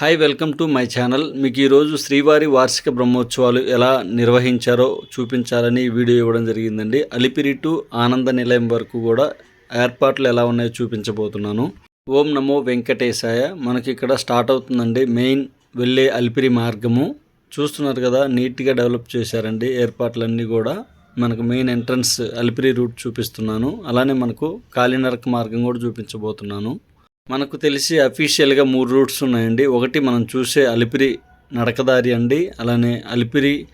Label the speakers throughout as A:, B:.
A: Hi welcome to my channel మీకు ఈరోజు శ్రీవారి వార్షిక బ్రహ్మోత్సవాలు ఎలా నిర్వహించారో చూపించాలని వీడియో ఇవ్వడం జరిగిందండి. అలిపిరి టు ఆనంద నిలయం వరకు కూడా ఏర్పాట్లు ఎలా ఉన్నాయో చూపించబోతున్నాను. ఓం నమో వెంకటేశాయ. మనకి ఇక్కడ స్టార్ట్ అవుతుందండి. మెయిన్ వెళ్ళే అలిపిరి మార్గము. చూస్తున్నారు కదా నీట్గా డెవలప్ చేశారండి ఏర్పాట్లన్నీ కూడా. మనకు మెయిన్ ఎంట్రన్స్ అలిపిరి రూట్ చూపిస్తున్నాను. అలానే మనకు కాలినరక మార్గం కూడా చూపించబోతున్నాను. మనకు తెలిసి అఫీషియల్గా మూడు రూట్స్ ఉన్నాయండి. ఒకటి మనం చూసే అలిపిరి నడకదారి అండి. అలానే అలిపిరి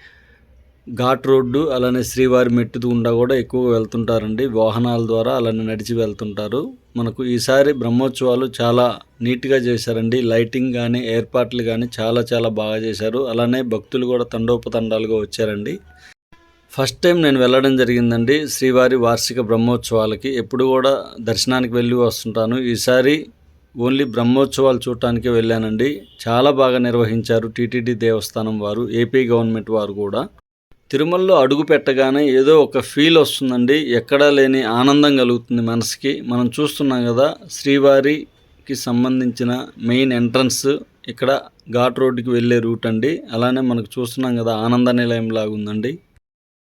A: ఘాట్ రోడ్డు అలానే శ్రీవారి మెట్టు గుండా కూడా ఎక్కువగా వెళ్తుంటారండి. వాహనాల ద్వారా అలానే నడిచి వెళ్తుంటారు. మనకు ఈసారి బ్రహ్మోత్సవాలు చాలా నీట్గా చేశారండి. లైటింగ్ కానీ ఏర్పాట్లు కానీ చాలా చాలా బాగా చేశారు. అలానే భక్తులు కూడా తండోపతండాలుగా వచ్చారండి. ఫస్ట్ టైం నేను వెళ్ళడం జరిగిందండి శ్రీవారి వార్షిక బ్రహ్మోత్సవాలకి. ఎప్పుడు కూడా దర్శనానికి వెళ్ళి వస్తుంటాను. ఈసారి ఓన్లీ బ్రహ్మోత్సవాలు చూడటానికి వెళ్ళానండి. చాలా బాగా నిర్వహించారు టీటీడీ దేవస్థానం వారు ఏపీ గవర్నమెంట్ వారు కూడా. తిరుమలలో అడుగు పెట్టగానే ఏదో ఒక ఫీల్ వస్తుందండి. ఎక్కడా లేని ఆనందం కలుగుతుంది మనసుకి. మనం చూస్తున్నాం కదా శ్రీవారికి సంబంధించిన మెయిన్ ఎంట్రన్స్ ఇక్కడ ఘాట్ రోడ్డుకి వెళ్ళే రూట్ అండి. అలానే మనకు చూస్తున్నాం కదా ఆనంద నిలయం లాగుందండి.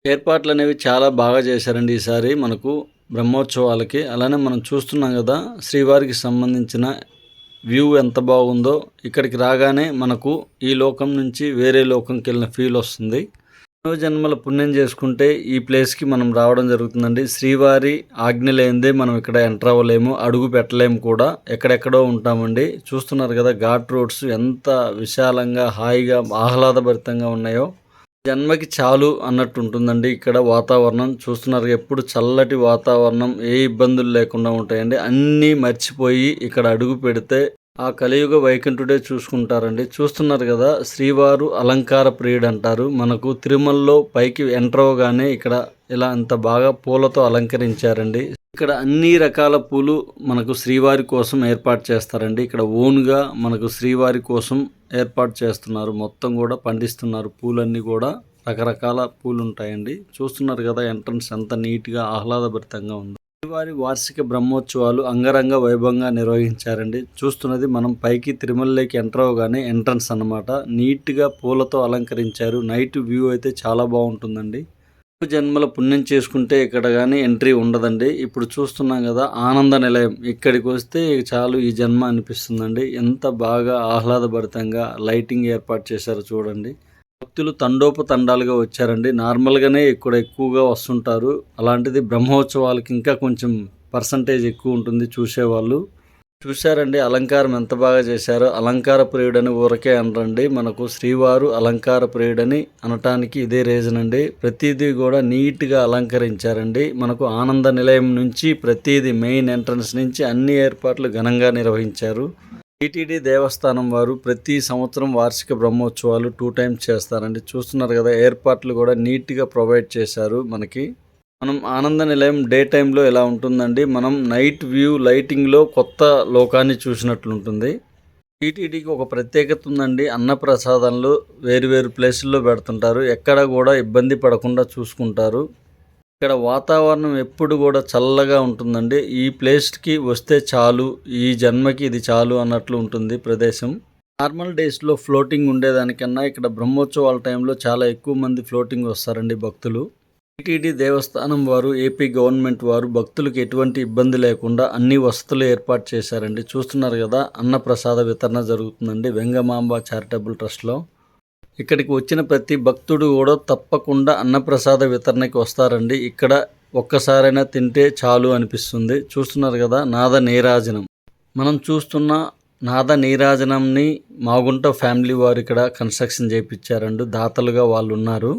A: ఏర్పాట్లు అనేవి చాలా బాగా చేశారండి ఈసారి మనకు. బ్రహ్మోత్సవాలకి. అలానే మనం చూస్తున్నాం కదా శ్రీవారికి సంబంధించిన వ్యూ ఎంత బాగుందో. ఇక్కడికి రాగానే మనకు ఈ లోకం నుంచి వేరే లోకంకి వెళ్ళిన ఫీల్ వస్తుంది. ఎన్నో జన్మల పుణ్యం చేసుకుంటే ఈ ప్లేస్కి మనం రావడం జరుగుతుందండి. శ్రీవారి ఆజ్ఞ లేనిదే మనం ఇక్కడ ఎంటర్ అవ్వలేము అడుగు పెట్టలేము కూడా. ఎక్కడెక్కడో ఉంటామండి. చూస్తున్నారు కదా ఘాట్ రోడ్స్ ఎంత విశాలంగా హాయిగా ఆహ్లాదభరితంగా ఉన్నాయో. జన్మకి చాలు అన్నట్టు ఉంటుందండి. ఇక్కడ వాతావరణం చూస్తున్నారు. ఎప్పుడు చల్లటి వాతావరణం ఏ ఇబ్బందులు లేకుండా ఉంటాయండి. అన్నీ మర్చిపోయి ఇక్కడ అడుగు పెడితే ఆ కలియుగ వైకుంఠుడే చూసుకుంటారండి. చూస్తున్నారు కదా శ్రీవారు అలంకార ప్రియుడు అంటారు. మనకు తిరుమలలో పైకి ఎంటర్ అవగానే ఇక్కడ ఇలా అంత బాగా పూలతో అలంకరించారండి. ఇక్కడ అన్ని రకాల పూలు మనకు శ్రీవారి కోసం ఏర్పాటు చేస్తారండి. ఇక్కడ ఓన్గా మనకు శ్రీవారి కోసం ఏర్పాటు చేస్తున్నారు. మొత్తం కూడా పండిస్తున్నారు. పూలన్నీ కూడా రకరకాల పూలు ఉంటాయండి చూస్తున్నారు కదా ఎంట్రన్స్ ఎంత నీట్గా ఆహ్లాదభరితంగా ఉంది. వారి వార్షిక బ్రహ్మోత్సవాలు అంగరంగ వైభవంగా నిర్వహించారండి. చూస్తున్నది మనం పైకి తిరుమలలోకి ఎంటర్ అవగానే ఎంట్రన్స్ అన్నమాట. నీట్గా పూలతో అలంకరించారు. నైట్ వ్యూ అయితే చాలా బాగుంటుందండి. జన్మల పుణ్యం చేసుకుంటే ఇక్కడ కానీ ఎంట్రీ ఉండదండి. ఇప్పుడు చూస్తున్నాం కదా ఆనంద నిలయం. ఇక్కడికి వస్తే చాలు ఈ జన్మ అనిపిస్తుందండి. ఎంత బాగా ఆహ్లాదభరితంగా లైటింగ్ ఏర్పాటు చేశారో చూడండి. భక్తులు తండోపతండాలుగా వచ్చారండి. నార్మల్గానే ఇక్కడ ఎక్కువగా వస్తుంటారు. అలాంటిది బ్రహ్మోత్సవాలకి ఇంకా కొంచెం పర్సంటేజ్ ఎక్కువ ఉంటుంది చూసేవాళ్ళు. చూశారండి అలంకారం ఎంత బాగా చేశారో. అలంకార ప్రియుడని ఊరకే అనరండి. మనకు శ్రీవారు అలంకార ప్రియుడని అనటానికి ఇదే రీజన్ అండి. ప్రతిదీ కూడా నీట్గా అలంకరించారండి. మనకు ఆనంద నిలయం నుంచి ప్రతిదీ మెయిన్ ఎంట్రన్స్ నుంచి అన్ని ఏర్పాట్లు ఘనంగా నిర్వహించారు. టీటీడీ దేవస్థానం వారు ప్రతి సంవత్సరం వార్షిక బ్రహ్మోత్సవాలు టూ టైమ్స్ చేస్తారండి. చూస్తున్నారు కదా ఏర్పాట్లు కూడా నీట్గా ప్రొవైడ్ చేశారు మనకి. మనం ఆనంద నిలయం డే టైంలో ఎలా ఉంటుందండి? మనం నైట్ వ్యూ లైటింగ్లో కొత్త లోకాన్ని చూసినట్లుంటుంది. టీటీడీకి ఒక ప్రత్యేకత ఉందండి. అన్నప్రసాదంలో వేరు వేరు ప్లేసుల్లో పెడుతుంటారు. ఎక్కడ కూడా ఇబ్బంది పడకుండా చూసుకుంటారు. ఇక్కడ వాతావరణం ఎప్పుడు కూడా చల్లగా ఉంటుందండి. ఈ ప్లేస్కి వస్తే చాలు ఈ జన్మకి ఇది చాలు అన్నట్లు ఉంటుంది ప్రదేశం. నార్మల్ డేస్లో ఫ్లోటింగ్ ఉండేదానికన్నా ఇక్కడ బ్రహ్మోత్సవాల టైంలో చాలా ఎక్కువ మంది ఫ్లోటింగ్ వస్తారండి భక్తులు. టీటీడీ దేవస్థానం వారు ఏపీ గవర్నమెంట్ వారు భక్తులకు ఎటువంటి ఇబ్బంది లేకుండా అన్ని వసతులు ఏర్పాటు చేశారండి. చూస్తున్నారు కదా అన్నప్రసాద వితరణ జరుగుతుందండి వెంగమాంబ చారిటబుల్ ట్రస్ట్లో. ఇక్కడికి వచ్చిన ప్రతి భక్తుడు కూడా తప్పకుండా అన్నప్రసాద వితరణకి వస్తారండి. ఇక్కడ ఒక్కసారైనా తింటే చాలు అనిపిస్తుంది. చూస్తున్నారు కదా నాద నీరాజనం. మనం చూస్తున్న నాద నీరాజనంని మాగుంట ఫ్యామిలీ వారు ఇక్కడ కన్స్ట్రక్షన్ చేయించారండి దాతలుగా వాళ్ళు ఉన్నారు.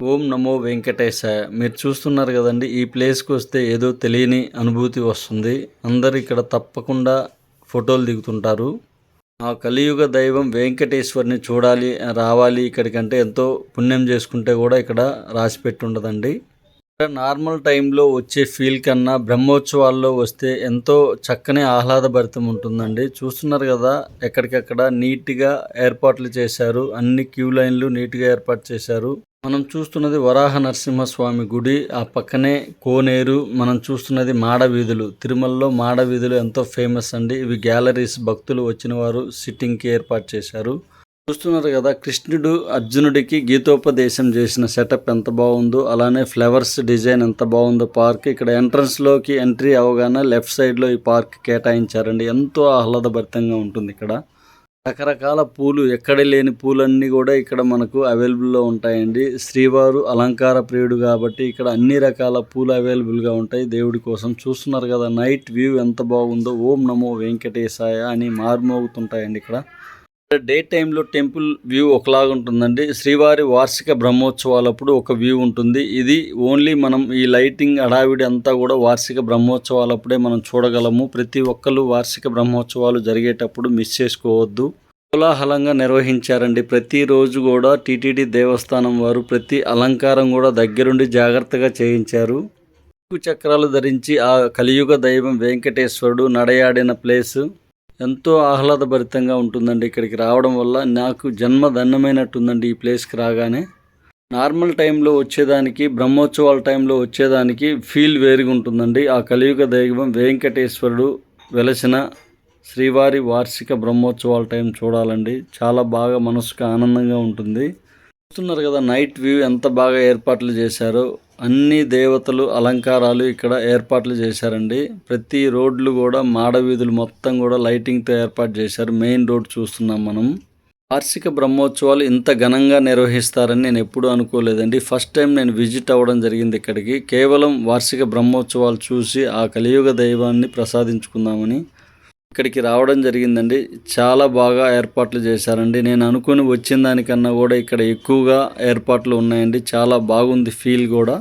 A: ఓం నమో వెంకటేశాయ మీరు చూస్తున్నారు కదండి ఈ ప్లేస్కి వస్తే ఏదో తెలియని అనుభూతి వస్తుంది. అందరు ఇక్కడ తప్పకుండా ఫోటోలు దిగుతుంటారు. ఆ కలియుగ దైవం వెంకటేశ్వరిని చూడాలి రావాలి ఇక్కడికంటే ఎంతో పుణ్యం చేసుకుంటే కూడా ఇక్కడ రాసి పెట్టుండదండి ఇక్కడ నార్మల్ టైంలో వచ్చే ఫీల్ కన్నా బ్రహ్మోత్సవాల్లో వస్తే ఎంతో చక్కని ఆహ్లాదభరితం ఉంటుందండి. చూస్తున్నారు కదా ఎక్కడికక్కడ నీట్గా ఏర్పాట్లు చేశారు. అన్ని క్యూ లైన్లు నీట్గా ఏర్పాటు చేశారు. మనం చూస్తున్నది వరాహ నరసింహస్వామి గుడి. ఆ పక్కనే కోనేరు మనం చూస్తున్నది మాడవీధులు. తిరుమలలో మాడవీధులు ఎంతో ఫేమస్ అండి. ఇవి గ్యాలరీస్ భక్తులు వచ్చిన వారు సిట్టింగ్కి ఏర్పాటు చేశారు. చూస్తున్నారు కదా కృష్ణుడు అర్జునుడికి గీతోపదేశం చేసిన సెటప్ ఎంత బాగుందో అలానే ఫ్లవర్స్ డిజైన్ ఎంత బాగుందో పార్క్. ఇక్కడ ఎంట్రన్స్లోకి ఎంట్రీ అవగానే లెఫ్ట్ సైడ్లో ఈ పార్క్ కేటాయించారండి. ఎంతో ఆహ్లాదభరితంగా ఉంటుంది ఇక్కడ. రకరకాల పూలు ఎక్కడ లేని పూలన్నీ కూడా ఇక్కడ మనకు అవైలబుల్లో ఉంటాయండి. శ్రీవారు అలంకార ప్రియుడు కాబట్టి ఇక్కడ అన్ని రకాల పూలు అవైలబుల్గా ఉంటాయి. దేవుడి కోసం చూస్తున్నారు కదా నైట్ వ్యూ ఎంత బాగుందో. ఓం నమో వెంకటేశాయ అని మార్మోగుతుంటాయండి ఇక్కడ. డే టైంలో టెంపుల్ వ్యూ ఒకలాగా ఉంటుందండి. శ్రీవారి వార్షిక బ్రహ్మోత్సవాలప్పుడు ఒక వ్యూ ఉంటుంది. ఇది ఓన్లీ మనం ఈ లైటింగ్ అడావిడి అంతా కూడా వార్షిక బ్రహ్మోత్సవాలప్పుడే మనం చూడగలము. ప్రతి ఒక్కరు వార్షిక బ్రహ్మోత్సవాలు జరిగేటప్పుడు మిస్ చేసుకోవద్దు. కోలాహలంగా నిర్వహించారండి. ప్రతిరోజు కూడా టీటీడీ దేవస్థానం వారు ప్రతి అలంకారం కూడా దగ్గరుండి జాగ్రత్తగా చేయించారు. చక్రాలు ధరించి ఆ కలియుగ దైవం వెంకటేశ్వరుడు నడయాడిన ప్లేస్. ఎంతో ఆహ్లాదభరితంగా ఉంటుందండి ఇక్కడికి రావడం వల్ల. నాకు జన్మదన్నమైనట్టుందండి ఈ ప్లేస్కి రాగానే. నార్మల్ టైంలో వచ్చేదానికి బ్రహ్మోత్సవాల టైంలో వచ్చేదానికి ఫీల్ వేరుగా ఉంటుందండి ఆ కలియుగ దైవం వెంకటేశ్వరుడు వెలసిన శ్రీవారి వార్షిక బ్రహ్మోత్సవాల టైం చూడాలండి. చాలా బాగా మనసుకు ఆనందంగా ఉంటుంది. చూస్తున్నారు కదా నైట్ వ్యూ ఎంత బాగా ఏర్పాట్లు చేశారో. అన్ని దేవతలు అలంకారాలు ఇక్కడ ఏర్పాట్లు చేశారండి. ప్రతి రోడ్లు కూడా మాడవీధులు మొత్తం కూడా లైటింగ్తో ఏర్పాటు చేశారు. మెయిన్ రోడ్ చూస్తున్నాం మనం. వార్షిక బ్రహ్మోత్సవాలు ఇంత ఘనంగా నిర్వహిస్తారని నేను ఎప్పుడూ అనుకోలేదండి. ఫస్ట్ టైం నేను విజిట్ అవ్వడం జరిగింది ఇక్కడికి. కేవలం వార్షిక బ్రహ్మోత్సవాలు చూసి ఆ కలియుగ దైవాన్ని ప్రసాదించుకుందామని ఇక్కడికి రావడం జరిగిందండి. చాలా బాగా ఏర్పాట్లు చేశారండి. నేను అనుకుని వచ్చిన దానికన్నా కూడా ఇక్కడ ఎక్కువగా ఏర్పాట్లు ఉన్నాయండి. చాలా బాగుంది ఫీల్ కూడా.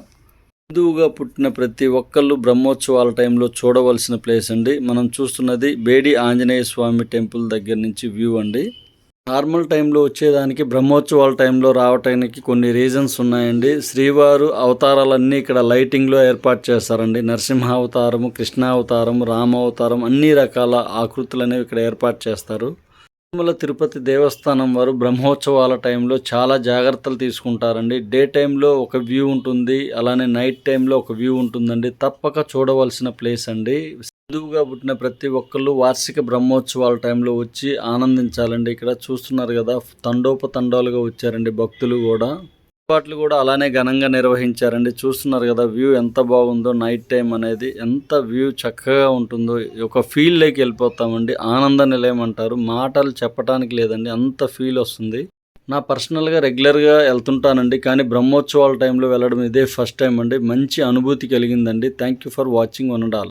A: హిందువుగా పుట్టిన ప్రతి ఒక్కళ్ళు బ్రహ్మోత్సవాల టైంలో చూడవలసిన ప్లేస్ అండి. మనం చూస్తున్నది బేడి ఆంజనేయ స్వామి టెంపుల్ దగ్గర నుంచి వ్యూ అండి. నార్మల్ టైంలో వచ్చేదానికి బ్రహ్మోత్సవాల టైంలో రావటానికి కొన్ని రీజన్స్ ఉన్నాయండి. శ్రీవారు అవతారాలన్నీ ఇక్కడ లైటింగ్లో ఏర్పాటు చేస్తారండి. నరసింహ అవతారము కృష్ణ అవతారం రామ అవతారం అన్ని రకాల ఆకృతులు అనేవి ఇక్కడ ఏర్పాటు చేస్తారు. తిరుమల తిరుపతి దేవస్థానం వారు బ్రహ్మోత్సవాల టైంలో చాలా జాగ్రత్తలు తీసుకుంటారండి. డే టైంలో ఒక వ్యూ ఉంటుంది అలానే నైట్ టైంలో ఒక వ్యూ ఉంటుందండి. తప్పక చూడవలసిన ప్లేస్ అండి. హిందువుగా పుట్టిన ప్రతి ఒక్కళ్ళు వార్షిక బ్రహ్మోత్సవాల టైంలో వచ్చి ఆనందించాలండి. ఇక్కడ చూస్తున్నారు కదా తండోపతండాలుగా వచ్చారండి భక్తులు కూడా. ఏర్పాట్లు కూడా అలానే ఘనంగా నిర్వహించారండి. చూస్తున్నారు కదా వ్యూ ఎంత బాగుందో నైట్ టైం అనేది ఎంత వ్యూ చక్కగా ఉంటుందో. ఒక ఫీల్డ్లోకి వెళ్ళిపోతామండి. ఆనంద నిలయం అంటారు. మాటలు చెప్పడానికి లేదండి అంత ఫీల్ వస్తుంది. నా పర్సనల్గా రెగ్యులర్గా వెళ్తుంటానండి కానీ బ్రహ్మోత్సవాల టైంలో వెళ్ళడం ఇదే ఫస్ట్ టైం అండి. మంచి అనుభూతి కలిగిందండి. Thank you for watching one and all.